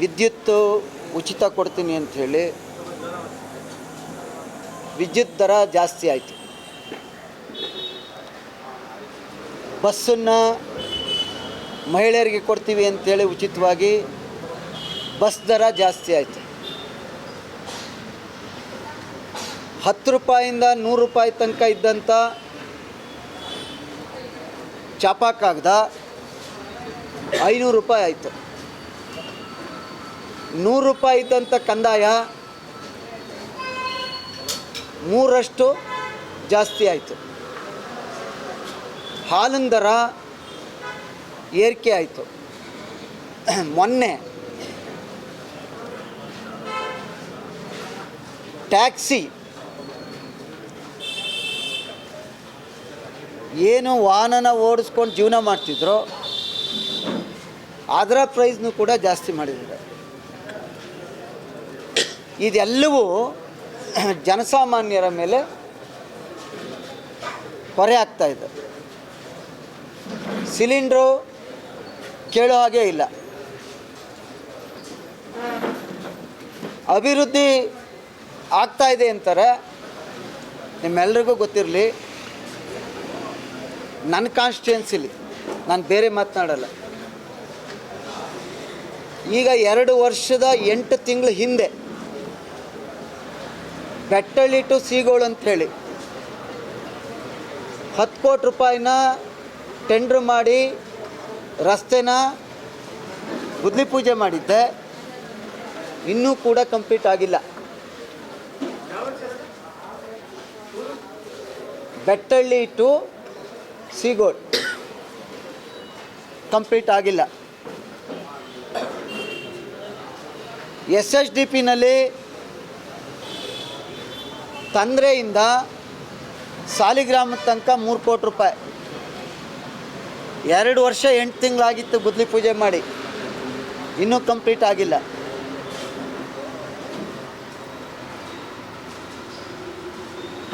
ವಿದ್ಯುತ್ತು ಉಚಿತ ಕೊಡ್ತೀನಿ ಅಂಥೇಳಿ ವಿದ್ಯುತ್ ದರ ಜಾಸ್ತಿ ಆಯಿತು. ಬಸ್ಸನ್ನು ಮಹಿಳೆಯರಿಗೆ ಕೊಡ್ತೀವಿ ಅಂಥೇಳಿ ಉಚಿತವಾಗಿ ಬಸ್ ದರ ಜಾಸ್ತಿ ಆಯಿತು. ಹತ್ತು ರೂಪಾಯಿಂದ ನೂರು ರೂಪಾಯಿ ತನಕ ಇದ್ದಂಥ ಚಾಪಾಕಾಗ್ದ ಐನೂರು ರೂಪಾಯಿ ಆಯಿತು. ನೂರು ರೂಪಾಯಿ ಇದ್ದಂಥ ಕಂದಾಯ, ಮೂರಷ್ಟು ಜಾಸ್ತಿ ಆಯಿತು. ಹಾಲಿನ ದರ ಏರಿಕೆ ಆಯಿತು. ಮೊನ್ನೆ ಟ್ಯಾಕ್ಸಿ ಏನು ವಾಹನನ ಓಡಿಸ್ಕೊಂಡು ಜೀವನ ಮಾಡ್ತಿದ್ರು, ಅದರ ಪ್ರೈಸ್ನು ಕೂಡ ಜಾಸ್ತಿ ಮಾಡಿದ್ದಾರೆ. ಇದೆಲ್ಲವೂ ಜನಸಾಮಾನ್ಯರ ಮೇಲೆ ಹೊರೆ ಆಗ್ತಾ ಇದೆ. ಸಿಲಿಂಡ್ರು ಕೇಳೋ ಹಾಗೆ ಇಲ್ಲ. ಅಭಿವೃದ್ಧಿ ಆಗ್ತಾ ಇದೆ ಅಂತಾರೆ. ನಿಮ್ಮೆಲ್ರಿಗೂ ಗೊತ್ತಿರಲಿ. ನನ್ನ ಕಾನ್ಸ್ಟಿಟ್ಯೂನ್ಸಿಲಿ ನಾನು ಬೇರೆ ಮಾತನಾಡಲ್ಲ. ಈಗ ಎರಡು ವರ್ಷದ ಎಂಟು ತಿಂಗಳ ಹಿಂದೆ ಬೆಟ್ಟಳ್ಳಿ ಟು ಸೀಗೋಳು ಅಂಥೇಳಿ ಹತ್ತು ಕೋಟಿ ರೂಪಾಯಿನ ಟೆಂಡ್ರ್ ಮಾಡಿ ರಸ್ತೆನ ಗುದ್ಲಿ ಪೂಜೆ ಮಾಡಿದ್ದೆ. ಇನ್ನೂ ಕೂಡ ಕಂಪ್ಲೀಟ್ ಆಗಿಲ್ಲ. ಬೆಟ್ಟಳ್ಳಿ ಟು ಸೀಗೋಡ್ ಕಂಪ್ಲೀಟ್ ಆಗಿಲ್ಲ. ಎಸ್ ಎಸ್ ಡಿ ಪಿನಲ್ಲಿ ತಂದ್ರೆಯಿಂದ ಸಾಲಿಗ್ರಾಮದ ತನಕ ಮೂರು ಕೋಟಿ ರೂಪಾಯಿ. ಎರಡು ವರ್ಷ ಎಂಟು ತಿಂಗಳಾಗಿತ್ತು ಗುದ್ಲಿ ಪೂಜೆ ಮಾಡಿ. ಇನ್ನೂ ಕಂಪ್ಲೀಟ್ ಆಗಿಲ್ಲ.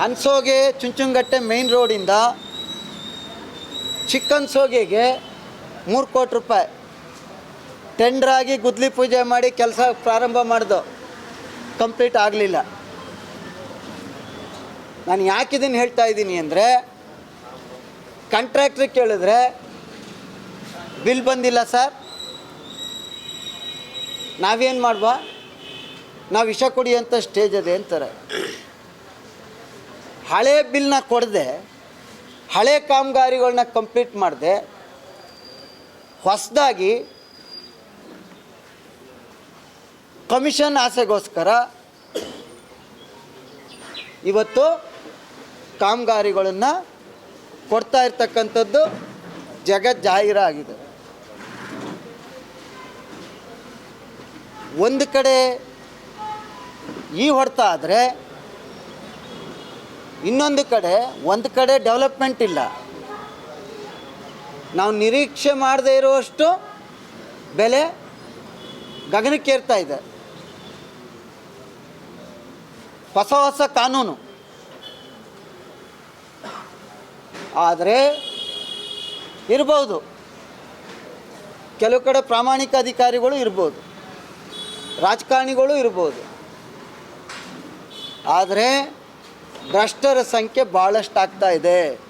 ಹನ್ಸೋಗೆ ಚುಂಚುಂಗಟ್ಟೆ ಮೇನ್ ರೋಡಿಂದ ಚಿಕ್ಕನ್ಸೋಗೆಗೆ ಮೂರು ಕೋಟಿ ರೂಪಾಯಿ. ಟೆಂಡ್ರಾಗಿ ಗುದ್ಲಿ ಪೂಜೆ ಮಾಡಿ ಕೆಲಸ ಪ್ರಾರಂಭ ಮಾಡಿದೋ. ಕಂಪ್ಲೀಟ್ ಆಗಲಿಲ್ಲ. ನಾನು ಯಾಕೆ ಇದನ್ನು ಹೇಳ್ತಾ ಇದ್ದೀನಿ ಅಂದರೆ ಕಾಂಟ್ರಾಕ್ಟ್ರಿಗೆ ಕೇಳಿದ್ರೆ ಬಿಲ್ ಬಂದಿಲ್ಲ ಸರ್ ನಾವೇನು ಮಾಡುವ? ನಾವು ವಿಷ ಅಂತ ಸ್ಟೇಜ್ ಅದೇ ಅಂತಾರೆ. ಹಳೆ ಬಿಲ್ನ ಕೊಡದೆ, ಹಳೆ ಕಾಮಗಾರಿಗಳನ್ನ ಕಂಪ್ಲೀಟ್ ಮಾಡಿದೆ, ಹೊಸದಾಗಿ ಕಮಿಷನ್ ಆಸೆಗೋಸ್ಕರ ಇವತ್ತು ಕಾಮಗಾರಿಗಳನ್ನು ಕೊಡ್ತಾ ಇರ್ತಕ್ಕಂಥದ್ದು ಜಾಹೀರಾಗಿದೆ ಒಂದು ಕಡೆ ಈ ಹೊಡೆತ ಆದರೆ ಇನ್ನೊಂದು ಕಡೆ ಒಂದು ಕಡೆ ಡೆವಲಪ್ಮೆಂಟ್ ಇಲ್ಲ. ನಾವು ನಿರೀಕ್ಷೆ ಮಾಡದೇ ಇರುವಷ್ಟು ಬೆಲೆ ಗಗನಕ್ಕೇರ್ತಾ ಇದೆ. ಹೊಸ ಹೊಸ ಕಾನೂನು. ಆದರೆ ಇರ್ಬೋದು. ಕೆಲವು ಕಡೆ ಪ್ರಾಮಾಣಿಕ ಅಧಿಕಾರಿಗಳು ಇರ್ಬೋದು. ರಾಜಕಾರಣಿಗಳು ಇರ್ಬೋದು. ಆದರೆ ಭ್ರಷ್ಟರ ಸಂಖ್ಯೆ ಭಾಳಷ್ಟು ಆಗ್ತಾ ಇದೆ.